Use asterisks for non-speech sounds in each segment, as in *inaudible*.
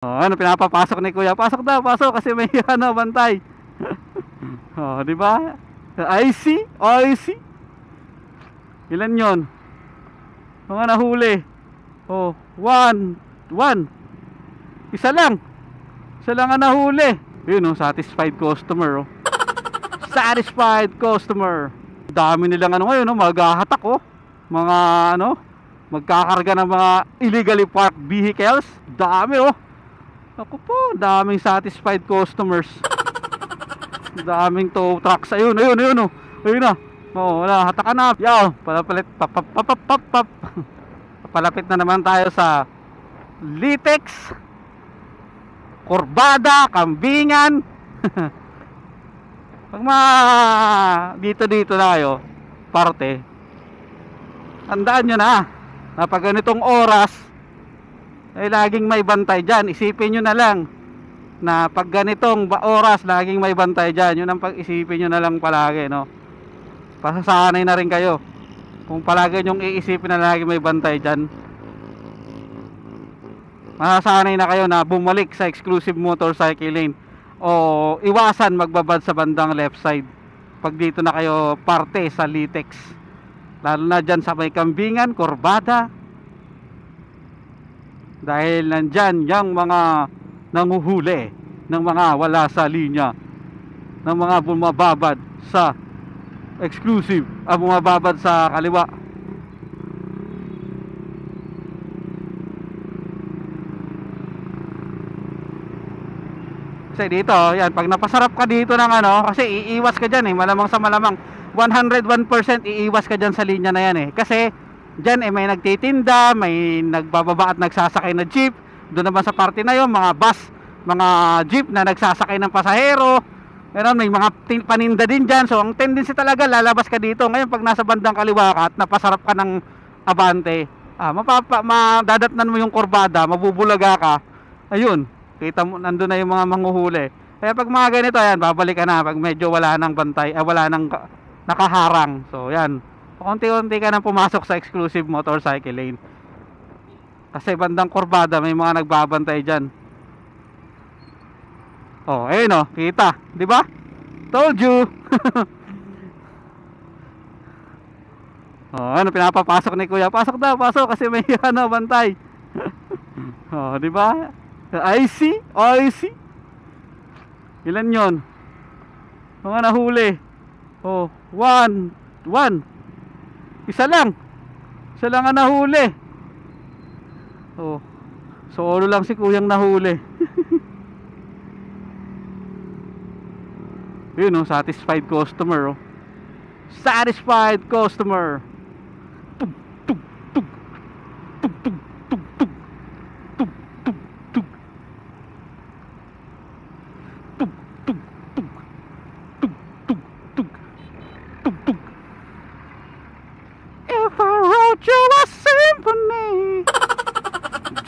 Oh, ano pinapapasok ni Kuya? Pasok daw, pasok kasi may *laughs* ano bantay. *laughs* oh, di ba? I see, I see. Ilan 'yon? Mga nahuli. Oh, one, one. Isa lang. Isa lang ang nahuli. Yun oh, satisfied customer oh. *laughs* Satisfied customer. Dami nilang ano ngayon, no? maghahatak oh. Mga ano, magkakarga ng mga illegally parked vehicles. Dami oh. Ako po, daming satisfied customers. *laughs* daming tow trucks. Ayun, ayun, ayun oh. Ayun na. Oh, wala, hatakan na. Yaw, palapalit, pap, pap, pap, pap, pap, pap. *laughs* Palapit na naman tayo sa Litex, Corbada, Kambingan. *laughs* Pag ma dito dito na kayo, parte. Tandaan nyo na, na pag ganitong oras, ay laging may bantay dyan. Isipin nyo na lang na pag ganitong oras, laging may bantay dyan. Yun ang pag-isipin nyo na lang palagi, no? Pasasanay na rin kayo. Kung palagi nyong iisipin na lagi may bantay dyan, masasanay na kayo na bumalik sa exclusive motorcycle lane o iwasan magbabad sa bandang left side pag dito na kayo parte sa Litex lalo na dyan sa may kambingan, korbada dahil nandyan yung mga nanguhuli ng mga wala sa linya ng mga bumababad sa exclusive ah, bumababad sa kaliwa Kasi dito, yan, pag napasarap ka dito ng ano, kasi iiwas ka dyan eh, malamang sa malamang, 101% iiwas ka dyan sa linya na yan eh. Kasi, dyan eh, may nagtitinda, may nagbababa at nagsasakay na jeep, doon naman sa party na yon mga bus, mga jeep na nagsasakay ng pasahero, Meron, may mga paninda din dyan. So, ang tendency talaga, lalabas ka dito. Ngayon, pag nasa bandang kaliwa ka at napasarap ka ng abante, ah, mapapa, madadatnan mo yung kurbada, mabubulaga ka. Ayun, kita mo, nandun na yung mga manguhuli. Kaya pag mga ganito, ayan, babalik ka na. Pag medyo wala nang bantay, ah, wala nang ka- nakaharang. So, yan. Unti-unti ka nang pumasok sa exclusive motorcycle lane. Kasi bandang kurbada, may mga nagbabantay dyan. Oh, ayun oh, kita, 'di ba? Told you. *laughs* oh, ano pinapapasok ni Kuya? Pasok daw, pasok kasi may *laughs* ano bantay. *laughs* oh, 'di ba? I see, I see. Ilan 'yon? Mga nahuli. Oh, one, one. Isa lang. Isa lang ang nahuli. Oh. Solo lang si Kuyang nahuli. *laughs* Yun oh, satisfied customer oh. Satisfied customer.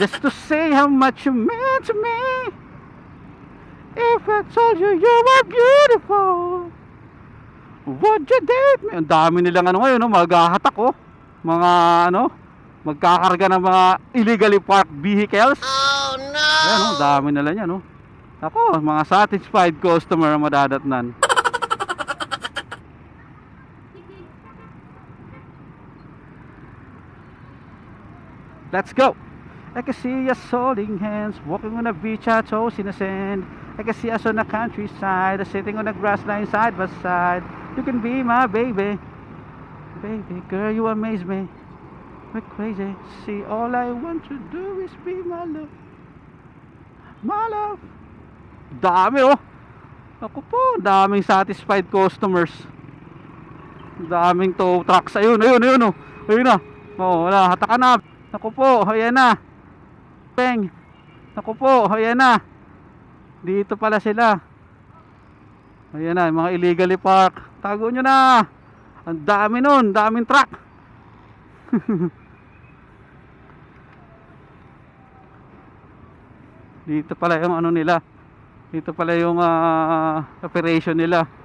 Just to say how much you meant to me If I told you you were beautiful Would you date me? Ang dami nilang ano ngayon, no? maghahatak oh. Mga ano, magkakarga ng mga illegally parked vehicles. Oh no! Ayan, oh, dami nila yan, no? Ako, mga satisfied customer ang madadatnan. Let's go! I can see us holding hands, walking on a beach, our toes in the sand. I can see us on the countryside, sitting on the grassline side by side. You can be my baby, baby girl, you amaze me. We're crazy. See, all I want to do is be my love, my love. Dami oh. Ako po, daming satisfied customers. Daming tow trucks. Ayun, ayun, ayun oh. Ayun na. Oh, wala, hatakan na. Ako po, ayan na. Peng. Ako po, ayan na. Dito pala sila. Ayan na, mga illegally park. Tago nyo na. Ang dami nun, daming truck. *laughs* Dito pala yung ano nila. Dito pala yung ah, operation nila.